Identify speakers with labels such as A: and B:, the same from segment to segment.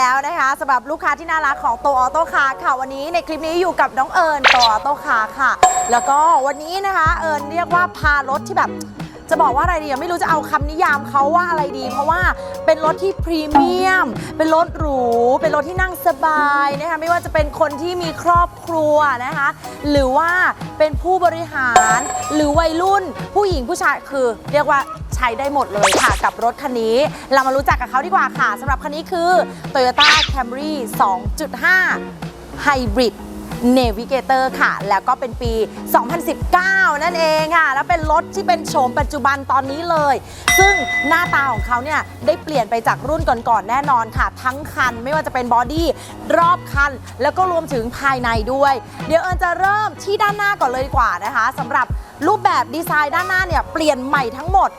A: แล้วนะคะสำหรับลูกค้าที่น่ารักของโตออโต้คาร์ค่ะวันนี้ในคลิปนี้อยู่กับน้องเอิญโตออโต้คาร์ค่ะ แล้วก็วันนี้นะคะ เอิญเรียกว่าพารถที่แบบ จะบอกว่าอะไรดีไม่รู้จะเอาคำนิยามเขาว่าอะไรดี เพราะว่าเป็นรถที่พรีเมียม เป็นรถหรู เป็นรถที่นั่งสบายนะคะไม่ว่าจะเป็นคนที่มีครอบครัวนะคะ หรือว่าเป็นผู้บริหาร หรือวัยรุ่นผู้หญิงผู้ชายคือ เรียกว่าใช้ได้หมดเลยค่ะกับรถคันนี้ เรามารู้จักกับเขาดีกว่าค่ะสำหรับคันนี้คือ Toyota Camry 2.5 Hybrid Navigator ค่ะ แล้วก็เป็นปี 2019 นั่นเองค่ะ แล้วเป็นรถที่เป็นโฉมปัจจุบันตอนนี้เลย ซึ่งหน้าตาของเขาเนี่ยได้เปลี่ยนไปจากรุ่นก่อนๆแน่นอนค่ะ ทั้งคันไม่ว่าจะเป็นบอดี้รอบคัน แล้วก็รวมถึงภายในด้วย เดี๋ยวเอิญจะเริ่มที่ด้านหน้าก่อนเลยดีกว่านะคะสำหรับรูปแบบดีไซน์ด้านหน้าเนี่ยเปลี่ยนใหม่ทั้งหมด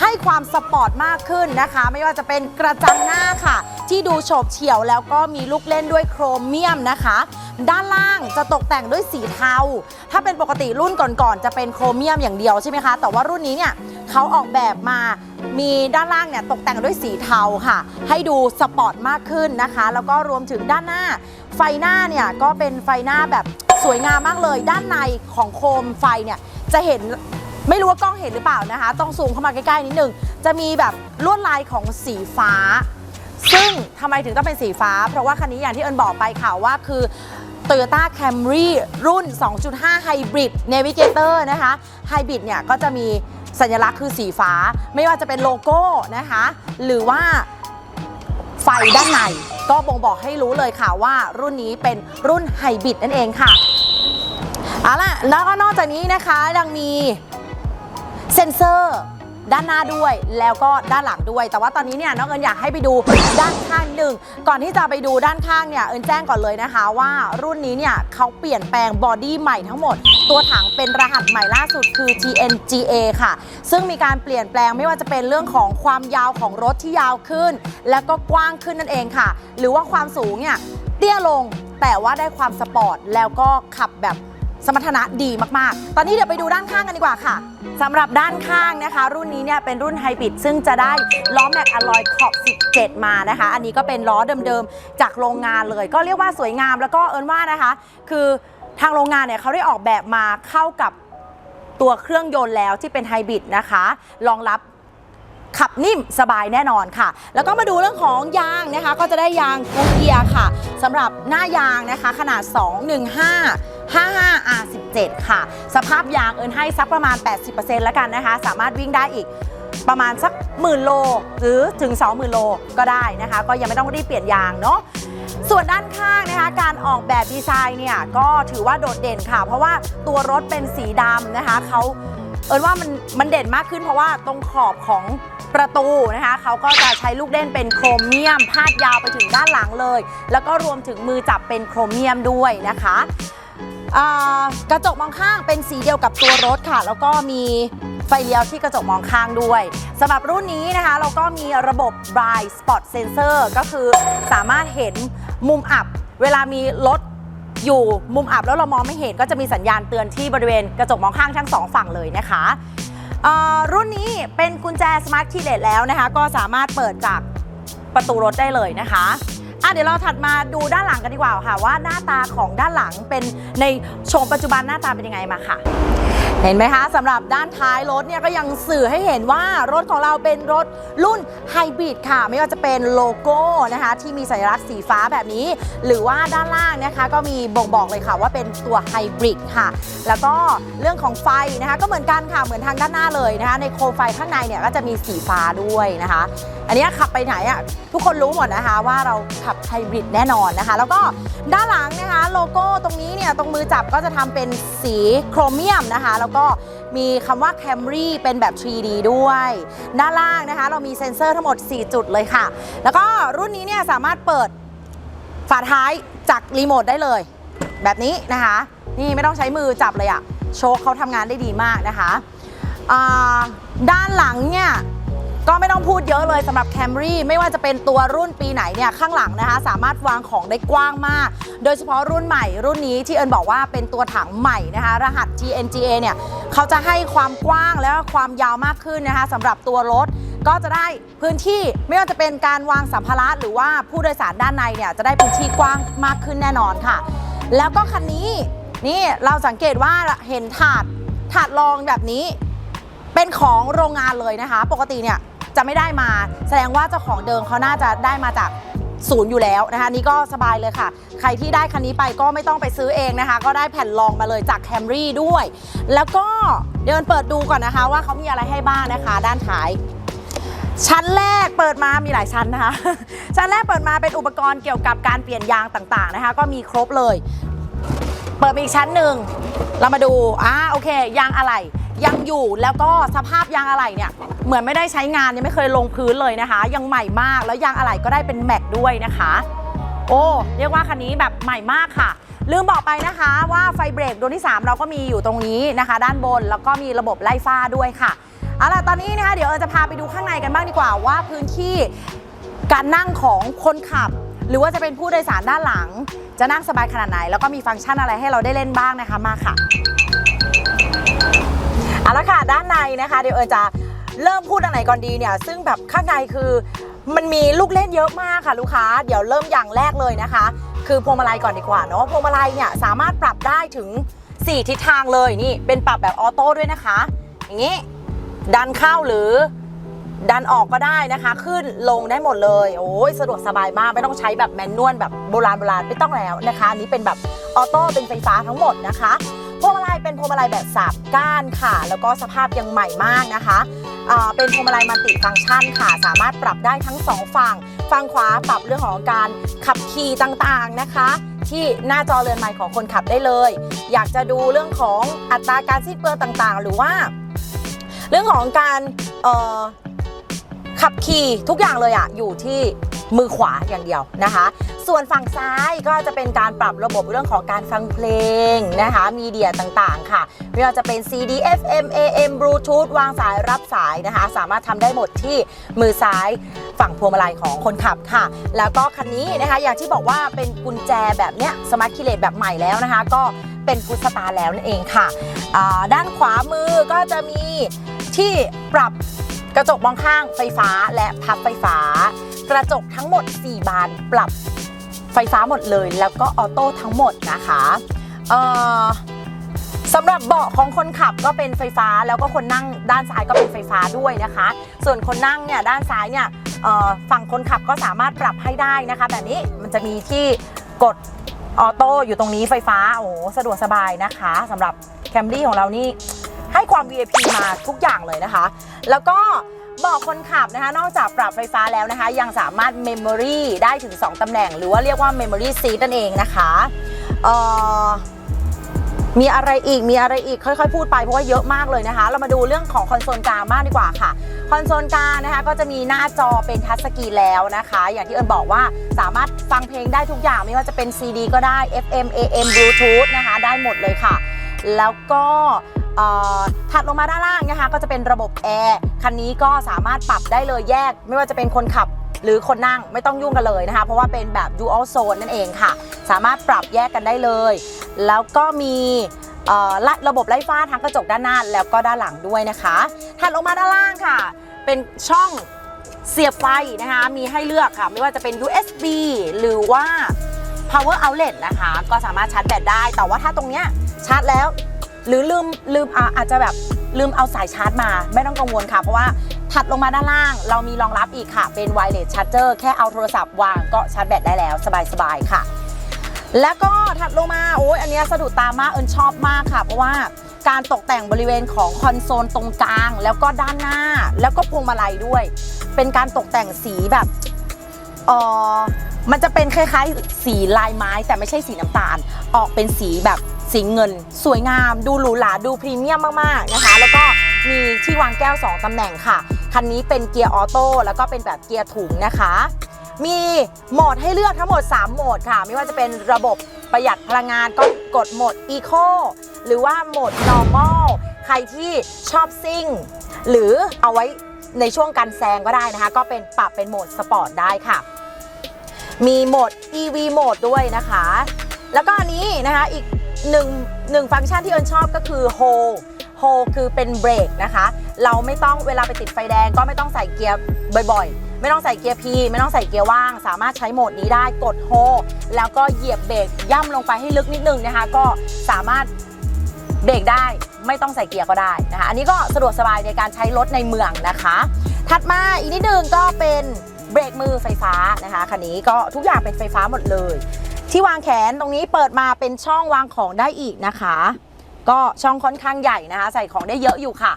A: ให้ความสปอร์ตมากขึ้นนะคะ ไม่ว่าจะเป็นกระจังหน้าค่ะ ที่ดูโฉบเฉี่ยวแล้วก็มีลูกเล่นด้วยโครเมียมนะคะ ด้านล่างจะตกแต่งด้วยสีเทา ถ้าเป็นปกติรุ่นก่อนๆจะเป็นโครเมียมอย่างเดียวใช่ไหมคะ แต่ว่ารุ่นนี้เนี่ยเขาออกแบบมามีด้านล่างเนี่ยตกแต่งด้วยสีเทาค่ะ ให้ดูสปอร์ตมากขึ้นนะคะ แล้วก็รวมถึงด้านหน้า ไฟหน้าเนี่ยก็เป็นไฟหน้าแบบสวยงามมากเลย ด้านในของโคมไฟเนี่ยจะเห็นไม่รู้ว่ากล้องเห็นหรือเปล่านะคะ ต้องซูมเข้ามาใกล้ๆนิดนึง จะมีแบบลวดลายของสีฟ้า ซึ่งทำไมถึงต้องเป็นสีฟ้า เพราะว่าคันนี้อย่างที่เอิญบอกไปค่ะว่าคือ Toyota Camry รุ่น 2.5 Hybrid Navigator นะคะ Hybrid เนี่ยก็จะมีสัญลักษณ์คือสีฟ้า ไม่ว่าจะเป็นโลโก้นะคะ หรือว่าไฟด้านใน ก็บ่งบอกให้รู้เลยค่ะว่ารุ่นนี้เป็นรุ่นไฮบริดนั่นเองค่ะเอาล่ะแล้วก็นอกจากนี้นะคะยังมีเซ็นเซอร์ ด้านหน้าด้วยแล้วก็ด้านหลังด้วย แต่ว่าตอนนี้เนี่ยน้องเอิญอยากให้ไปดูด้านข้างหนึ่งก่อนที่จะไปดูด้านข้างเนี่ยเอิญแจ้งก่อนเลยนะคะ ว่ารุ่นนี้เนี่ยเขาเปลี่ยนแปลงบอดี้ใหม่ทั้งหมด ตัวถังเป็นรหัสใหม่ล่าสุดคือ TNGA ค่ะ ซึ่งมีการเปลี่ยนแปลงไม่ว่าจะเป็นเรื่องของความยาวของรถที่ยาวขึ้น แล้วก็กว้างขึ้นนั่นเองค่ะ หรือว่าความสูงเนี่ยเตี้ยลงแต่ว่าได้ความสปอร์ตแล้วก็ขับแบบ สมรรถนะดีมากๆ ตอนนี้เดี๋ยวไปดูด้านข้างกันดีกว่าค่ะสำหรับด้านข้างนะคะ รุ่นนี้เนี่ยเป็นรุ่นไฮบริดซึ่งจะได้ล้อแม็กอะลอยขอบ 17 มานะคะ อันนี้ก็เป็นล้อเดิมๆ จากโรงงานเลย ก็เรียกว่าสวยงามแล้วก็เอินว่านะคะ คือทางโรงงานเนี่ยเขาได้ออกแบบมาเข้ากับตัวเครื่องยนต์แล้วที่เป็นไฮบริดนะคะรองรับขับนิ่มสบายแน่นอนค่ะ แล้วก็มาดูเรื่องของยางนะคะ ก็จะได้ยางกูเกียร์ค่ะสำหรับหน้ายางนะคะ ขนาด 215 55 R17 ค่ะ สภาพยางเอินให้สักประมาณ 80%แล้วกันนะคะ สามารถวิ่งได้อีกประมาณสักหมื่นโลหรือถึง 20,000 โลก็ได้นะคะ ก็ยังไม่ต้องรีบเปลี่ยนยางเนาะส่วนด้านข้างนะคะ การออกแบบดีไซน์เนี่ยก็ถือว่าโดดเด่นค่ะ เพราะว่าตัวรถเป็นสีดำนะคะเขาเอินว่ามันมันเด่นมากขึ้นเพราะว่าตรงขอบของประตูนะคะเขาก็จะใช้ลูกเล่นเป็นโครเมียม พาดยาวไปถึงด้านหลังเลย แล้วก็รวมถึงมือจับเป็นโครเมียมด้วยนะคะ อ่ากระจกมองข้างเป็นสีเดียวกับตัวรถค่ะ แล้วก็มีไฟเลี้ยวที่กระจกมองข้างด้วยสำหรับรุ่นนี้นะคะ เราก็มีระบบ Blind Spot Sensor ก็คือสามารถเห็นมุมอับ เวลามีรถอยู่มุมอับแล้วเรามองไม่เห็นก็จะมีสัญญาณเตือนที่บริเวณกระจกมองข้างทั้งสองฝั่งเลยนะคะรุ่นนี้เป็นกุญแจ Smart Key เล t แล้วนะคะ ก็สามารถเปิดจากประตูรถได้เลยนะคะ อะเดี๋ยวเราถัดมาดูด้านหลังกันดีกว่าค่ะ ว่าหน้าตาของด้านหลังเป็นในโฉมปัจจุบันหน้าตาเป็นยังไงมาค่ะ เห็นไหมคะสำหรับด้านท้ายรถเนี่ยก็ยังสื่อให้เห็นว่ารถของเราเป็นรถรุ่นไฮบริดค่ะ ไม่ว่าจะเป็นโลโก้นะคะที่มีสัญลักษณ์สีฟ้าแบบนี้ หรือว่าด้านล่างนะคะ ก็มีบ่งบอกเลยค่ะว่าเป็นตัวไฮบริดค่ะ แล้วก็เรื่องของไฟนะคะ ก็เหมือนกันค่ะเหมือนทางด้านหน้าเลยนะคะ ในโคมไฟข้างในเนี่ยก็จะมีสีฟ้าด้วยนะคะ อันนี้ขับไปไหนอะทุกคนรู้หมดนะคะว่าเราขับไฮบริดแน่นอนนะคะ แล้วก็ด้านหลังนะคะโลโก้ตรงนี้เนี่ยตรงมือจับก็จะทำเป็นสีโครเมียมนะคะ แล้วก็มีคำว่า Camry เป็นแบบ 3D ด้วย ด้านล่างนะคะ เรามีเซ็นเซอร์ทั้งหมด 4 จุดเลยค่ะ แล้วก็รุ่นนี้เนี่ยสามารถเปิดฝาท้ายจากรีโมทได้เลย แบบนี้นะคะ นี่ไม่ต้องใช้มือจับเลยอะโชคเขาทำงานได้ดีมากนะคะ ด้านหลังเนี่ย ก็ไม่ต้องพูดเยอะเลยสำหรับ Camry ไม่ว่าจะเป็นตัวรุ่นปีไหนเนี่ยข้างหลังนะคะ สามารถวางของได้กว้างมาก โดยเฉพาะรุ่นใหม่รุ่นนี้ที่เอิญบอกว่าเป็นตัวถังใหม่นะคะ รหัส TNGA เนี่ยเขาจะให้ความกว้างและความยาวมากขึ้นนะคะสำหรับตัวรถก็จะได้พื้นที่ไม่ว่าจะเป็นการวางสัมภาระหรือว่าผู้โดยสารด้านในเนี่ยจะได้พื้นที่กว้างมากขึ้นแน่นอนค่ะ แล้วก็คันนี้นี่เราสังเกตว่าเห็นถาดถาดรองแบบนี้ เป็นของโรงงานเลยนะคะ ปกติเนี่ย จะไม่ได้มา แสดงว่าเจ้าของเดิมเขาน่าจะได้มาจากศูนย์อยู่แล้วนะคะนี่ก็สบายเลยค่ะ ใครที่ได้คันนี้ไปก็ไม่ต้องไปซื้อเองนะคะ ก็ได้แผ่นรองมาเลยจากแคมรี่ด้วย แล้วก็เดินเปิดดูก่อนนะคะ ว่าเขามีอะไรให้บ้างนะคะ ด้านท้าย ชั้นแรกเปิดมามีหลายชั้นนะคะ ชั้นแรกเปิดมาเป็นอุปกรณ์เกี่ยวกับการเปลี่ยนยางต่างๆนะคะ ก็มีครบเลย เปิดมาอีกชั้นหนึ่งเรามาดูอ่าโอเค ยางอะไหล่ ยังอยู่แล้วก็สภาพยางอะไหล่เนี่ยเหมือนไม่ได้ใช้งานยังไม่เคยลงพื้นเลยนะคะ ยังใหม่มากแล้วยางอะไหล่ก็ได้เป็นแม็กด้วยนะคะ โอ้เรียกว่าคันนี้แบบใหม่มากค่ะ ลืมบอกไปนะคะว่าไฟเบรกดวงที่ 3 เราก็มีอยู่ตรงนี้นะคะ ด้านบนแล้วก็มีระบบไล่ฟ้าด้วยค่ะเอาล่ะตอนนี้นะคะเดี๋ยวเอิญจะพาไปดูข้างในกันบ้างดีกว่าว่าพื้นที่การนั่งของคนขับ หรือว่าจะเป็นผู้โดยสารด้านหลัง จะนั่งสบายขนาดไหน แล้วก็มีฟังก์ชันอะไรให้เราได้เล่นบ้างนะคะมาค่ะ เอาละค่ะด้านในนะคะเดี๋ยวเอิญจะเริ่มพูดอันไหนก่อนดีเนี่ย ซึ่งแบบข้างในคือมันมีลูกเล่นเยอะมากค่ะลูกค้า เดี๋ยวเริ่มอย่างแรกเลยนะคะ คือพวงมาลัยก่อนดีกว่าเนาะพวงมาลัยเนี่ยสามารถปรับได้ถึง 4 ทิศทางเลยนี่เป็นปรับแบบออโต้ด้วยนะคะ อย่างนี้ ดันเข้าหรือดันออกก็ได้นะคะ ขึ้นลงได้หมดเลยโอ้ยสะดวกสบายมากไม่ต้องใช้แบบแมนนวลแบบโบราณโบราณไม่ต้องแล้วนะคะนนี้เป็นแบบออโต้เป็นไฟฟ้าทั้งหมดนะคะ พวงมาลัยเป็นพวงมาลัยแบบสามก้านค่ะ แล้วก็สภาพยังใหม่มากนะคะเป็นพวงมาลัยมัลติฟังก์ชันค่ะ สามารถปรับได้ทั้งสองฝั่ง ฝั่งขวาปรับเรื่องของการขับขี่ต่างๆนะคะ ที่หน้าจอเรือนใหม่ของคนขับได้เลย อยากจะดูเรื่องของอัตราการสิ้นเปลืองต่างๆ หรือว่า เรื่องของการขับขี่ทุกอย่างเลยอะอยู่ที่ มือขวาอย่างเดียวนะคะ ส่วนฝั่งซ้ายก็จะเป็นการปรับระบบเรื่องของการฟังเพลงนะคะมีเดียต่างๆ ค่ะ ไม่ว่าจะเป็น CD FM AM Bluetooth วางสายรับสายนะคะ สามารถทำได้หมดที่มือซ้ายฝั่งพวงมาลัยของคนขับค่ะ แล้วก็คันนี้นะคะ อย่างที่บอกว่าเป็นกุญแจแบบเนี้ยสมาร์ทคิเลตแบบใหม่แล้วนะคะ ก็เป็นพุสตาแล้วนั่นเองค่ะ ด้านขวามือก็จะมีที่ปรับ กระจกมองข้างไฟฟ้าและพับไฟฟ้า กระจกทั้งหมด 4 บานปรับไฟฟ้าหมดเลย แล้วก็ออโต้ทั้งหมดนะคะสำหรับเบาะของคนขับก็เป็นไฟฟ้าแล้วก็คนนั่งด้านซ้ายก็เป็นไฟฟ้าด้วยนะคะ ส่วนคนนั่งเนี่ยด้านซ้ายเนี่ยฝั่งคนขับก็สามารถปรับให้ได้นะคะ แบบนี้มันจะมีที่กดออโต้อยู่ตรงนี้ไฟฟ้าโอ้สะดวกสบายนะคะสำหรับแคมรี่ของเรานี่ ให้ความ VIP มาทุกอย่างเลยนะคะ แล้วก็บอกคนขับนะคะ นอกจากปรับไฟฟ้าแล้วนะคะ ยังสามารถ Memory ได้ถึง 2 ตำแหน่ง หรือว่าเรียกว่า Memory Seat นั่นเองนะคะเออมีอะไรอีกมีอะไรอีกค่อยๆ พูดไปเพราะว่าเยอะมากเลยนะคะ เรามาดูเรื่องของคอนโซลกลางมากดีกว่าค่ะ คอนโซลกลางนะคะก็จะมีหน้าจอเป็นทัชสกรีนแล้วนะคะ อย่างที่เอิญบอกว่าสามารถฟังเพลงได้ทุกอย่างไม่ว่าจะเป็น CD ก็ได้ FM AM Bluetooth นะคะ ได้หมดเลยค่ะ แล้วก็ ถัดลงมาด้านล่างนะคะ ก็จะเป็นระบบแอร์คันนี้ก็สามารถปรับได้เลยแยก ไม่ว่าจะเป็นคนขับหรือคนนั่งไม่ต้องยุ่งกันเลยนะคะ เพราะว่าเป็นแบบ dual zone นั่นเองค่ะ สามารถปรับแยกกันได้เลย แล้วก็มีะระบบไล่ฟ้าทั้งกระจกด้านหน้าแล้วก็ด้านหลังด้วยนะคะถัดลงมาด้านล่างค่ะ เป็นช่องเสียบไฟนะคะ มีให้เลือกค่ะ ไม่ว่าจะเป็น USB หรือว่า power outlet นะคะ ก็สามารถชาร์จแบตได้ แต่ว่าถ้าตรงเนี้ยชาร์จแล้ว หรือลืมลืมอะอาจจะแบบลืมเอาสายชาร์จมา ไม่ต้องกังวลค่ะ เพราะว่าถัดลงมาด้านล่าง เรามีรองรับอีกค่ะ เป็น wireless charger แค่เอาโทรศัพท์วางก็ชาร์จแบตได้แล้ว สบาย ๆ ค่ะ แล้วก็ถัดลงมาโอ้ยอันนี้สะดุดตามากเอิญชอบมากค่ะ เพราะว่าการตกแต่งบริเวณของคอนโซลตรงกลาง แล้วก็ด้านหน้า แล้วก็พวงมาลัยด้วย เป็นการตกแต่งสีแบบเออมันจะเป็นคล้ายๆ สีลายไม้แต่ไม่ใช่สีน้ำตาล ออกเป็นสีแบบ สีเงิน สวยงาม ดูหรูหราดูพรีเมียมมากๆนะคะ แล้วก็มีที่วางแก้ว 2 ตำแหน่งค่ะ คันนี้เป็นเกียร์ออโต้แล้วก็เป็นแบบเกียร์ถุงนะคะ มีโหมดให้เลือกทั้งหมด 3 โหมดค่ะ ไม่ว่าจะเป็นระบบประหยัดพลังงานก็กดโหมด Eco หรือว่าโหมด Normal ใครที่ชอบซิ่ง หรือเอาไว้ในช่วงการแซงก็ได้นะคะ ก็เป็นปรับเป็นโหมดสปอร์ตได้ค่ะ มีโหมด EV โหมดด้วยนะคะ แล้วก็อันนี้นะคะอีก หนึ่งหนึ่งฟังก์ชันที่เอิญชอบก็คือ hold hold คือเป็นเบรกนะคะ เราไม่ต้องเวลาไปติดไฟแดงก็ไม่ต้องใส่เกียร์บ่อยๆ ไม่ต้องใส่เกียร์ P ไม่ต้องใส่เกียร์ว่าง สามารถใช้โหมดนี้ได้กด hold แล้วก็เหยียบเบรกย่ำลงไปให้ลึกนิดนึงนะคะ ก็สามารถเบรกได้ไม่ต้องใส่เกียร์ก็ได้นะคะ อันนี้ก็สะดวกสบายในการใช้รถในเมืองนะคะ ถัดมาอีกนิดนึงก็เป็นเบรกมือไฟฟ้านะคะคันนี้ก็ทุกอย่างเป็นไฟฟ้าหมดเลย ที่วางแขนตรงนี้เปิดมาเป็นช่องวางของได้อีกนะคะ ก็ช่องค่อนข้างใหญ่นะคะ ใส่ของได้เยอะอยู่ค่ะ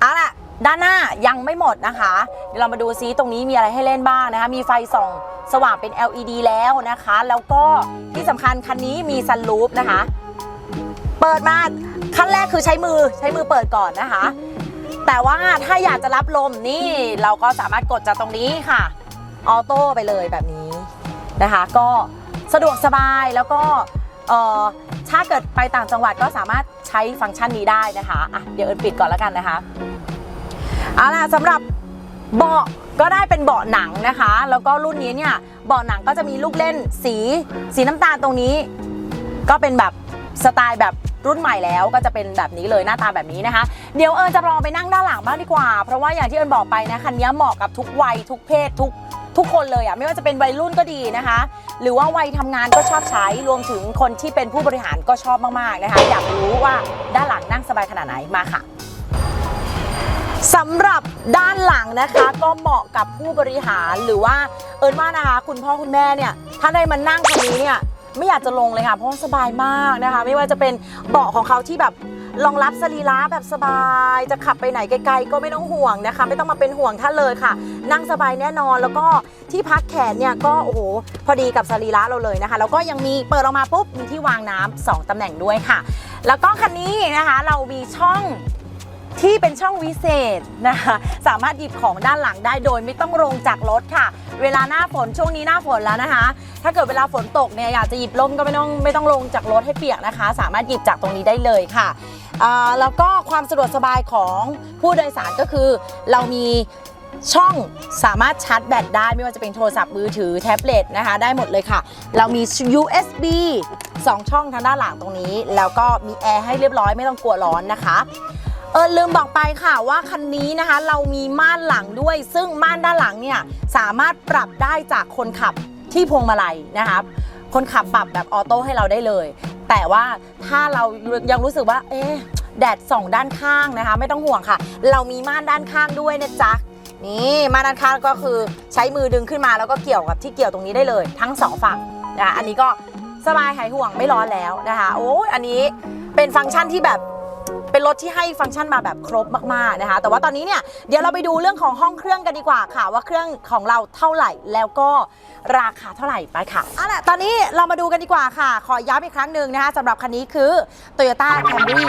A: เอาล่ะด้านหน้ายังไม่หมดนะคะ เดี๋ยวเรามาดูซิตรงนี้มีอะไรให้เล่นบ้างนะคะ มีไฟส่องสว่างเป็น LED แล้วนะคะ แล้วก็ที่สำคัญคันนี้มีซันรูฟนะคะ เปิดมาขั้นแรกคือใช้มือใช้มือเปิดก่อนนะคะ แต่ว่าถ้าอยากจะรับลมนี่เราก็สามารถกดจากตรงนี้ค่ะ ออโต้ไปเลยแบบนี้นะคะ ก็ สะดวกสบายแล้วก็ถ้าเกิดไปต่างจังหวัดก็สามารถใช้ฟังก์ชันนี้ได้นะคะอะเดี๋ยวเอิญปิดก่อนแล้วกันนะคะเอาล่ะสำหรับเบาะก็ได้เป็นเบาะหนังนะคะ แล้วก็รุ่นนี้เนี่ยเบาะหนังก็จะมีลูกเล่นสี สีน้ำตาลตรงนี้ ก็เป็นแบบสไตล์แบบรุ่นใหม่แล้วก็จะเป็นแบบนี้เลยหน้าตาแบบนี้นะคะ เดี๋ยวเอิญจะลองไปนั่งด้านหลังบ้างดีกว่า เพราะว่าอย่างที่เอิญบอกไปนะคันนี้เหมาะกับทุกวัยทุกเพศทุก ทุกคนเลยอะ่ะไม่ว่าจะเป็นวัยรุ่นก็ดีนะคะ หรือว่าวัยทำงานก็ชอบใช้รวมถึงคนที่เป็นผู้บริหารก็ชอบมากๆนะคะอยากรู้ว่าด้านหลังนั่งสบายขนาดไหนมาค่ะสำหรับด้านหลังนะคะก็เหมาะกับผู้บริหารหรือว่าเอิญว่านะคะ คุณพ่อคุณแม่เนี่ยถ้าได้มานั่งคันนี้เนี่ยไม่อยากจะลงเลยค่ะเพราะว่าสบายมากนะคะ ไม่ว่าจะเป็นเบาะของเขาที่แบบ รองรับสรีระแบบสบาย จะขับไปไหนไกลๆ ก็ไม่ต้องห่วงนะคะ ไม่ต้องมาเป็นห่วงท่านเลยค่ะ นั่งสบายแน่นอนแล้วก็ที่พักแขนเนี่ยก็โอ้โหพอดีกับสรีระเราเลยนะคะ แล้วก็ยังมีเปิดออกมาปุ๊บมีที่วางน้ำสองตำแหน่งด้วยค่ะ แล้วก็คันนี้นะคะเรามีช่องที่เป็นช่องวิเศษนะคะสามารถหยิบของด้านหลังได้โดยไม่ต้องลงจากรถค่ะ เวลาหน้าฝนช่วงนี้หน้าฝนแล้วนะคะ ถ้าเกิดเวลาฝนตกเนี่ยอยากจะหยิบร่มก็ไม่ต้องไม่ต้องลงจากรถให้เปียกนะคะ สามารถหยิบจากตรงนี้ได้เลยค่ะ อ่าแล้วก็ความสะดวกสบายของผู้โดยสารก็คือ เรามีช่องสามารถชาร์จแบตได้ไม่ว่าจะเป็นโทรศัพท์มือถือแท็บเล็ตนะคะ ได้หมดเลยค่ะ เรามี USB 2 ช่องทางด้านหลังตรงนี้ แล้วก็มีแอร์ให้เรียบร้อยไม่ต้องกลัวร้อนนะคะเออลืมบอกไปค่ะว่าคันนี้นะคะ เรามีม่านหลังด้วย ซึ่งม่านด้านหลังเนี่ยสามารถปรับได้จากคนขับที่พวงมาลัยนะคะ คนขับปรับแบบออโต้ให้เราได้เลย แต่ว่าถ้าเรายังรู้สึกว่า เอ๊ะแดดส่องด้านข้างนะคะ ไม่ต้องห่วงค่ะ เรามีม่านด้านข้างด้วยนะจ๊ะนี่ม่านด้านข้างก็คือใช้มือดึงขึ้นมาแล้วก็เกี่ยวกับที่เกี่ยวตรงนี้ได้เลย ทั้งสองฝั่งนะคะอันนี้ก็สบายหายห่วงไม่ร้อนแล้วนะคะโอ้ยอันนี้เป็นฟังก์ชันที่แบบ เป็นรถที่ให้ฟังก์ชันมาแบบครบมากๆนะคะ แต่ว่าตอนนี้เนี่ยเดี๋ยวเราไปดูเรื่องของห้องเครื่องกันดีกว่าค่ะ ว่าเครื่องของเราเท่าไหร่แล้วก็ราคาเท่าไหร่ไปค่ะเอาล่ะตอนนี้เรามาดูกันดีกว่าค่ะ ขอย้ำอีกครั้งหนึ่งนะคะสำหรับคันนี้คือ Toyota Camry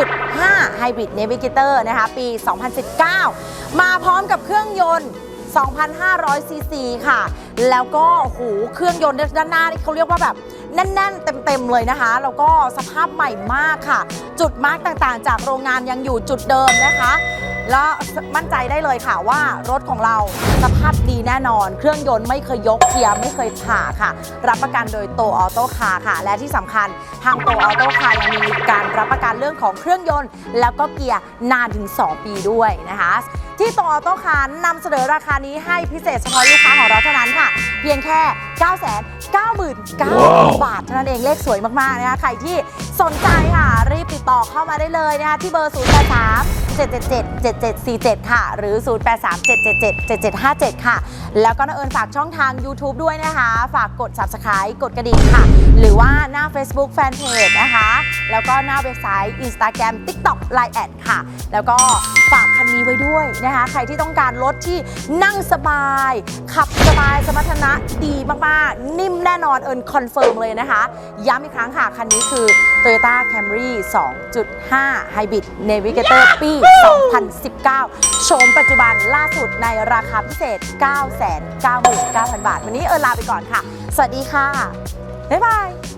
A: 2.5 Hybrid Navigator นะคะปี 2019 มาพร้อมกับเครื่องยนต์ 2,500 ซีซีค่ะ แล้วก็โหเครื่องยนต์ด้านหน้านี่เขาเรียกว่าแบบแน่นๆ เต็มๆเลยนะคะ แล้วก็สภาพใหม่มากค่ะ จุดมาร์กต่างๆ จากโรงงานยังอยู่จุดเดิมนะคะ แล้วมั่นใจได้เลยค่ะว่ารถของเราสภาพดีแน่นอน เครื่องยนต์ไม่เคยยกเกียร์ไม่เคยผ่าค่ะ รับประกันโดยโตออโต้คาร์ค่ะ และที่สำคัญทางโตออโต้คาร์ยังมีการรับประกันเรื่องของเครื่องยนต์ แล้วก็เกียร์นานถึง 2 ปีด้วยนะคะที่โตออโต้คาร์นำเสนอราคานี้ให้พิเศษเฉพาะลูกค้าของเราเท่านั้นค่ะ เพียงแค่ 9 9 9 9 0 0 บาท เท่านั้นเองเลขสวยมาก ๆ นะคะ ใครที่สนใจค่ะ รีบติดต่อเข้ามาได้เลยนะคะที่เบอร์0 8 3 777 7747 ค่ะ หรือ 0 8 3 777 7757 ค่ะ แล้วก็น้าเอิญฝากช่องทาง YouTube ด้วยนะคะ ฝากกด Subscribe กดกระดิ่งค่ะ หรือว่าหน้า Facebook Fanpage นะคะ แล้วก็หน้าเว็บไซต์ Instagram TikTok Line แอดค่ะ แล้วก็ฝาก นนี้ไว้ด้วยนะคะ ใครที่ต้องการรถที่นั่งสบาย ขับสบายสมรรถนะดีมากๆ นิ่มแน่นอนเอิญคอนเฟิร์มเลยนะคะ ย้ำอีกครั้งค่ะ คันนี้คือ Toyota Camry 2.5 Hybrid Navigator ปี 2019 โฉมปัจจุบันล่าสุดในราคาพิเศษ 999,000 บาท วันนี้เอิญลาไปก่อนค่ะ สวัสดีค่ะ บ๊ายบาย